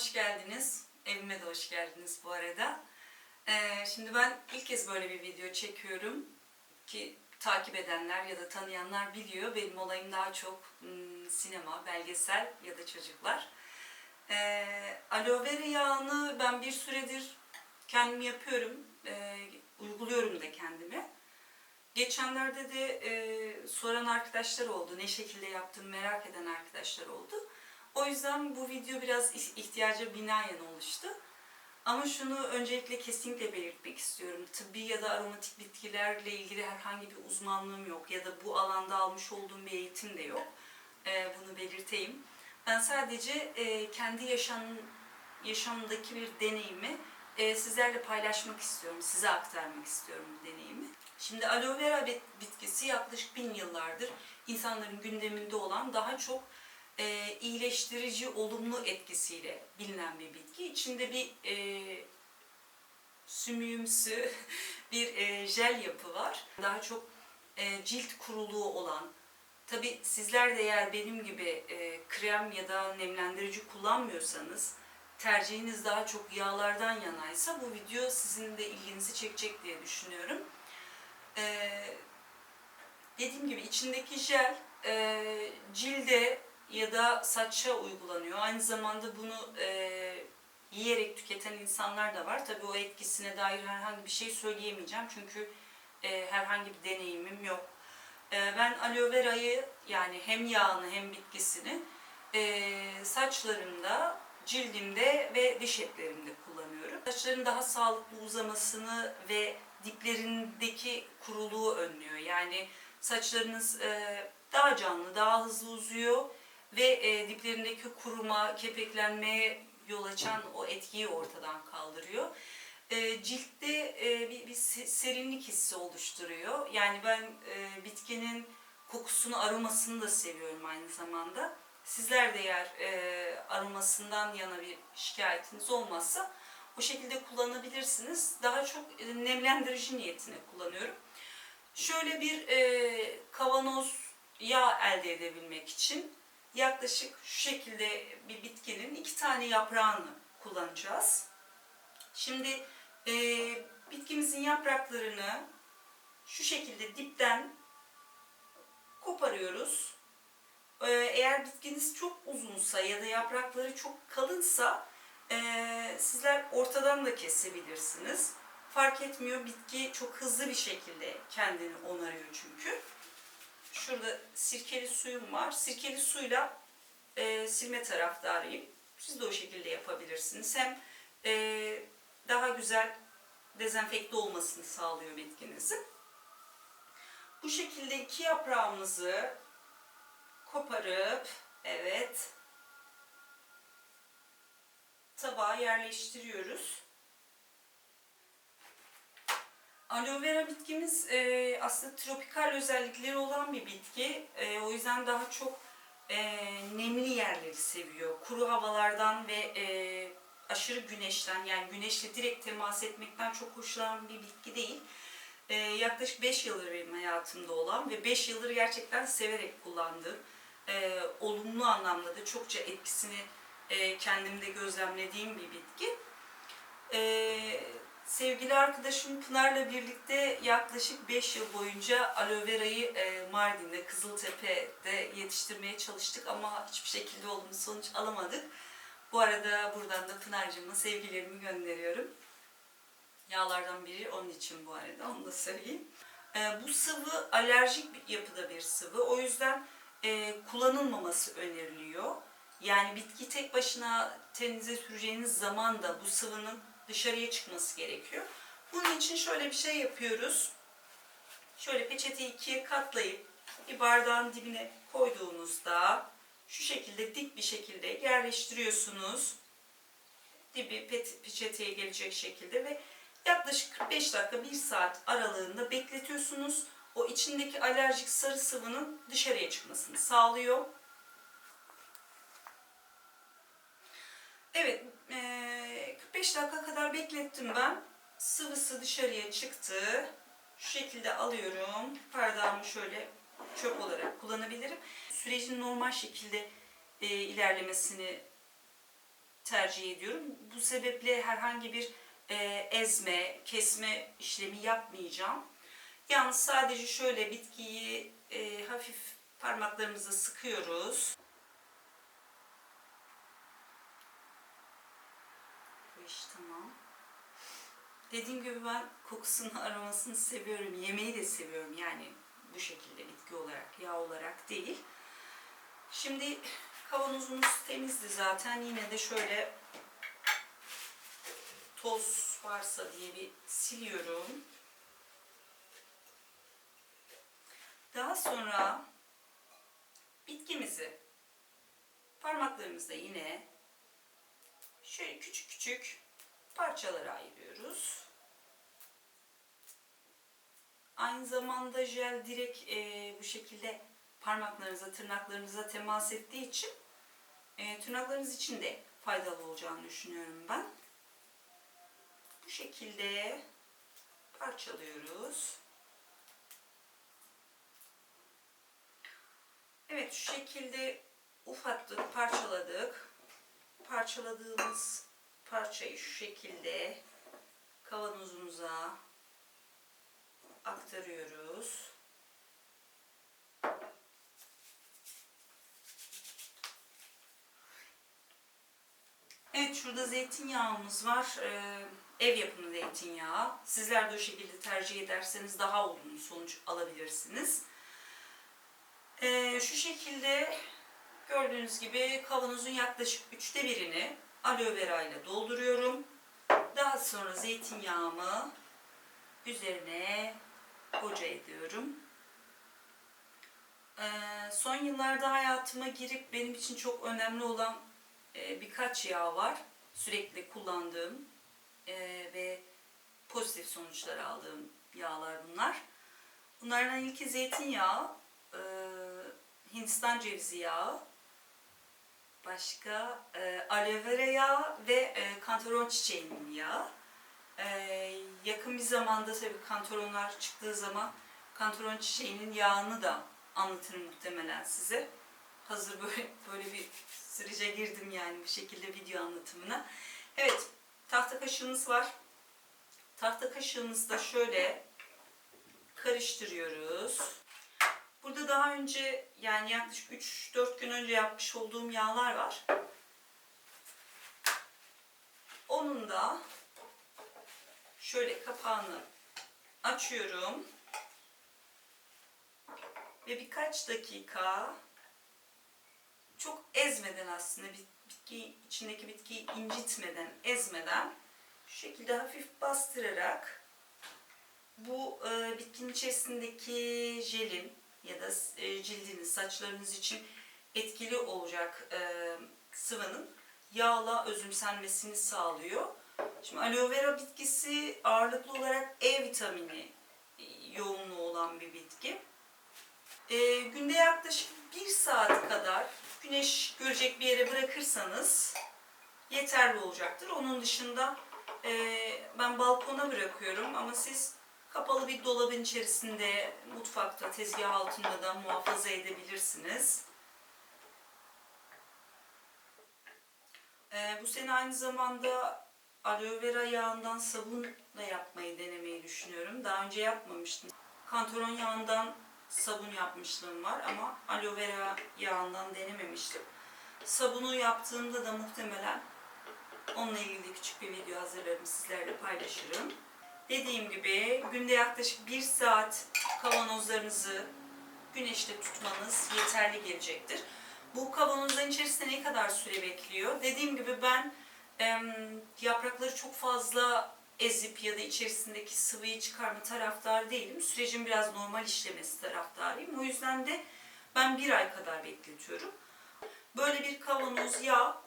hoş geldiniz. Evime de hoş geldiniz bu arada. Ee, şimdi ben ilk kez böyle bir video çekiyorum ki takip edenler ya da tanıyanlar biliyor. Benim olayım daha çok hmm, sinema, belgesel ya da çocuklar. Ee, aloe vera yağını ben bir süredir kendim yapıyorum. Ee, uyguluyorum da kendime. Geçenlerde de e, soran arkadaşlar oldu. Ne şekilde yaptığımı merak eden arkadaşlar oldu. O yüzden bu video biraz ih- ihtiyaca binaen oluştu. Ama şunu öncelikle kesinlikle belirtmek istiyorum. Tıbbi ya da aromatik bitkilerle ilgili herhangi bir uzmanlığım yok ya da bu alanda almış olduğum bir eğitim de yok. Ee, bunu belirteyim. Ben sadece e, kendi yaşam, yaşamımdaki bir deneyimi e, sizlerle paylaşmak istiyorum, size aktarmak istiyorum bu deneyimi. Şimdi aloe vera bit- bitkisi yaklaşık bin yıllardır insanların gündeminde olan daha çok e, iyileştirici, olumlu etkisiyle bilinen bir bitki. İçinde bir e, sümüğümsü bir e, jel yapı var. Daha çok e, cilt kuruluğu olan, tabi sizler de eğer benim gibi e, krem ya da nemlendirici kullanmıyorsanız, tercihiniz daha çok yağlardan yanaysa bu video sizin de ilginizi çekecek diye düşünüyorum. E, dediğim gibi içindeki jel e, cilde ya da saça uygulanıyor. Aynı zamanda bunu e, yiyerek tüketen insanlar da var. Tabii o etkisine dair herhangi bir şey söyleyemeyeceğim çünkü e, herhangi bir deneyimim yok. E, ben aloe verayı yani hem yağını hem bitkisini e, saçlarımda, cildimde ve diş etlerimde kullanıyorum. Saçların daha sağlıklı uzamasını ve diplerindeki kuruluğu önlüyor. Yani saçlarınız e, daha canlı, daha hızlı uzuyor ve e, diplerindeki kuruma, kepeklenmeye yol açan o etkiyi ortadan kaldırıyor. E, ciltte e, bir, bir se- serinlik hissi oluşturuyor. Yani ben e, bitkinin kokusunu, aromasını da seviyorum aynı zamanda. Sizler de eğer e, aromasından yana bir şikayetiniz olmazsa o şekilde kullanabilirsiniz. Daha çok e, nemlendirici niyetine kullanıyorum. Şöyle bir e, kavanoz yağ elde edebilmek için yaklaşık şu şekilde bir bitkinin iki tane yaprağını kullanacağız. Şimdi e, bitkimizin yapraklarını şu şekilde dipten koparıyoruz. E, eğer bitkiniz çok uzunsa ya da yaprakları çok kalınsa e, sizler ortadan da kesebilirsiniz. Fark etmiyor bitki çok hızlı bir şekilde kendini onarıyor çünkü. Şurada sirkeli suyum var. Sirkeli suyla e, silme taraftarıyım. Siz de o şekilde yapabilirsiniz. Hem e, daha güzel dezenfekte olmasını sağlıyor bitkinizin. Bu şekilde iki yaprağımızı koparıp evet tabağa yerleştiriyoruz. Aloe vera bitkimiz e, aslında tropikal özellikleri olan bir bitki. E, o yüzden daha çok e, nemli yerleri seviyor. Kuru havalardan ve e, aşırı güneşten yani güneşle direkt temas etmekten çok hoşlanan bir bitki değil. E, yaklaşık 5 yıldır benim hayatımda olan ve 5 yıldır gerçekten severek kullandığım, e, olumlu anlamda da çokça etkisini e, kendimde gözlemlediğim bir bitki. E, sevgili arkadaşım Pınar'la birlikte yaklaşık 5 yıl boyunca aloe verayı e, Mardin'de, Kızıltepe'de yetiştirmeye çalıştık ama hiçbir şekilde olumlu sonuç alamadık. Bu arada buradan da Pınar'cığıma sevgilerimi gönderiyorum. Yağlardan biri onun için bu arada, onu da söyleyeyim. E, bu sıvı alerjik bir yapıda bir sıvı. O yüzden e, kullanılmaması öneriliyor. Yani bitki tek başına teninize süreceğiniz zaman da bu sıvının dışarıya çıkması gerekiyor. Bunun için şöyle bir şey yapıyoruz. Şöyle peçeteyi ikiye katlayıp bir bardağın dibine koyduğunuzda şu şekilde dik bir şekilde yerleştiriyorsunuz. Dibi peçeteye gelecek şekilde ve yaklaşık 45 dakika 1 saat aralığında bekletiyorsunuz. O içindeki alerjik sarı sıvının dışarıya çıkmasını sağlıyor. Evet, eee, 45 dakika kadar beklettim ben. Sıvısı dışarıya çıktı. Şu şekilde alıyorum. Bardağımı şöyle çöp olarak kullanabilirim. Sürecin normal şekilde eee, ilerlemesini tercih ediyorum. Bu sebeple herhangi bir e, ezme, kesme işlemi yapmayacağım. Yalnız sadece şöyle bitkiyi e, hafif parmaklarımıza sıkıyoruz. Tamam. Dediğim gibi ben kokusunu, aromasını seviyorum. Yemeği de seviyorum. Yani bu şekilde bitki olarak, yağ olarak değil. Şimdi kavanozumuz temizdi zaten. Yine de şöyle toz varsa diye bir siliyorum. Daha sonra bitkimizi parmaklarımızda yine şöyle küçük küçük parçalara ayırıyoruz. Aynı zamanda jel direkt e, bu şekilde parmaklarınıza, tırnaklarınıza temas ettiği için e, tırnaklarınız için de faydalı olacağını düşünüyorum ben. Bu şekilde parçalıyoruz. Evet şu şekilde ufaklık parçaladık. Parçaladığımız parçayı şu şekilde kavanozumuza aktarıyoruz. Evet şurada zeytinyağımız var. Ee, ev yapımı zeytinyağı. Sizler de o şekilde tercih ederseniz daha olumlu sonuç alabilirsiniz. Ee, şu şekilde gördüğünüz gibi kavanozun yaklaşık üçte birini aloe vera ile dolduruyorum. Daha sonra zeytinyağımı üzerine boca ediyorum. Ee, son yıllarda hayatıma girip benim için çok önemli olan e, birkaç yağ var. Sürekli kullandığım e, ve pozitif sonuçlar aldığım yağlar bunlar. Bunlardan ilki zeytinyağı, e, Hindistan cevizi yağı, başka e, aloe vera yağı ve e, kantaron çiçeğinin yağı. E, yakın bir zamanda tabii kantaronlar çıktığı zaman kantaron çiçeğinin yağını da anlatırım muhtemelen size. Hazır böyle böyle bir sürece girdim yani bu şekilde video anlatımına. Evet, tahta kaşığımız var. Tahta kaşığımızda şöyle karıştırıyoruz. Burada daha önce yani yaklaşık 3-4 gün önce yapmış olduğum yağlar var. Onun da şöyle kapağını açıyorum. Ve birkaç dakika çok ezmeden aslında bitki içindeki bitkiyi incitmeden, ezmeden şu şekilde hafif bastırarak bu e, bitkinin içerisindeki jelin ya da e, cildiniz, saçlarınız için etkili olacak e, sıvının yağla özümsenmesini sağlıyor. Şimdi aloe vera bitkisi ağırlıklı olarak E vitamini e, yoğunluğu olan bir bitki. E, günde yaklaşık bir saat kadar güneş görecek bir yere bırakırsanız yeterli olacaktır. Onun dışında ben balkona bırakıyorum ama siz kapalı bir dolabın içerisinde, mutfakta, tezgah altında da muhafaza edebilirsiniz. E, bu sene aynı zamanda aloe vera yağından sabun da yapmayı denemeyi düşünüyorum. Daha önce yapmamıştım. Kantaron yağından sabun yapmışlığım var ama aloe vera yağından denememiştim. Sabunu yaptığımda da muhtemelen onunla ilgili küçük bir video hazırlarım sizlerle paylaşırım. Dediğim gibi günde yaklaşık bir saat kavanozlarınızı güneşte tutmanız yeterli gelecektir. Bu kavanozların içerisinde ne kadar süre bekliyor? Dediğim gibi ben e, yaprakları çok fazla ezip ya da içerisindeki sıvıyı çıkarma taraftarı değilim. Sürecin biraz normal işlemesi taraftarıyım. O yüzden de ben bir ay kadar bekletiyorum. Böyle bir kavanoz yağ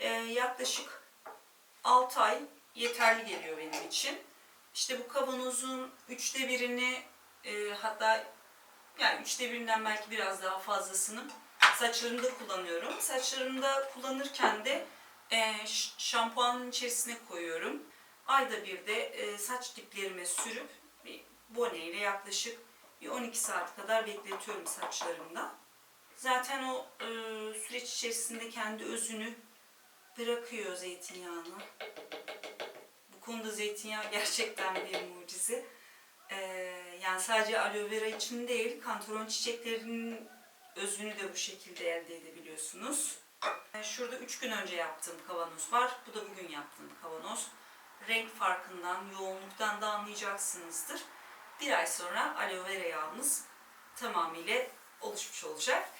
e, yaklaşık 6 ay yeterli geliyor benim için. İşte bu kavanozun üçte birini e, hatta yani üçte birinden belki biraz daha fazlasını saçlarımda kullanıyorum. Saçlarımda kullanırken de e, şampuanın içerisine koyuyorum. Ayda bir de e, saç diplerime sürüp bir boneyle yaklaşık bir 12 saat kadar bekletiyorum saçlarımda. Zaten o e, süreç içerisinde kendi özünü bırakıyor zeytinyağını. Konuda zeytinyağı gerçekten bir mucize. Ee, yani sadece aloe vera için değil, kantaron çiçeklerinin özünü de bu şekilde elde edebiliyorsunuz. Ee, Şurada 3 gün önce yaptığım kavanoz var. Bu da bugün yaptığım kavanoz. Renk farkından, yoğunluktan da anlayacaksınızdır. Bir ay sonra aloe vera yağımız tamamıyla oluşmuş olacak.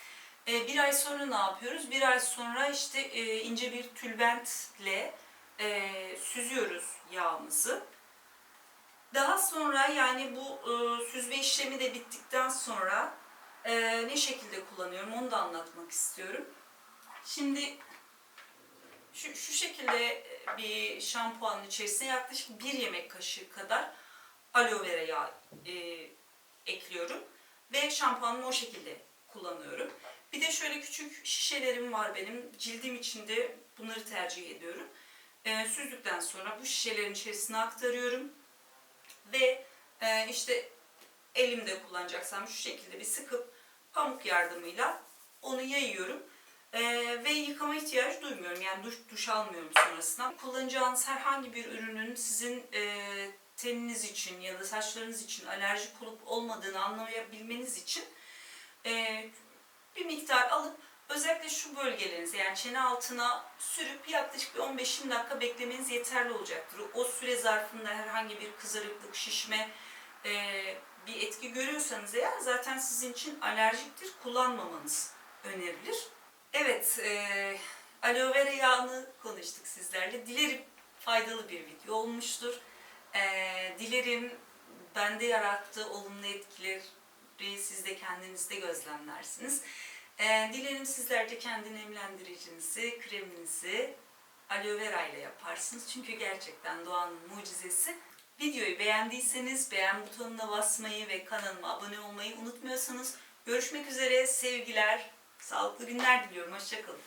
Ee, bir ay sonra ne yapıyoruz? Bir ay sonra işte e, ince bir tülbentle e, süzüyoruz yağımızı. Daha sonra yani bu e, süzme işlemi de bittikten sonra e, ne şekilde kullanıyorum onu da anlatmak istiyorum. Şimdi şu, şu şekilde bir şampuanın içerisine yaklaşık bir yemek kaşığı kadar aloe vera yağı e, ekliyorum ve şampuanımı o şekilde kullanıyorum. Bir de şöyle küçük şişelerim var benim. Cildim için de bunları tercih ediyorum. E, süzdükten sonra bu şişelerin içerisine aktarıyorum. Ve e, işte elimde kullanacaksam şu şekilde bir sıkıp pamuk yardımıyla onu yayıyorum. E, ve yıkama ihtiyacı duymuyorum. Yani duş, duş almıyorum sonrasında. Kullanacağınız herhangi bir ürünün sizin e, teniniz için ya da saçlarınız için alerjik olup olmadığını anlayabilmeniz için e, bir miktar alıp özellikle şu bölgelerinize yani çene altına sürüp yaklaşık bir 15-20 dakika beklemeniz yeterli olacaktır. O süre zarfında herhangi bir kızarıklık, şişme e, bir etki görüyorsanız eğer zaten sizin için alerjiktir. Kullanmamanız önerilir. Evet, e, aloe vera yağını konuştuk sizlerle. Dilerim faydalı bir video olmuştur. E, dilerim bende yarattığı olumlu etkileri siz de kendinizde gözlemlersiniz. Ee, dilerim sizler de kendi nemlendiricinizi, kreminizi aloe vera ile yaparsınız. Çünkü gerçekten doğanın mucizesi. Videoyu beğendiyseniz beğen butonuna basmayı ve kanalıma abone olmayı unutmuyorsanız görüşmek üzere. Sevgiler, sağlıklı günler diliyorum. Hoşçakalın.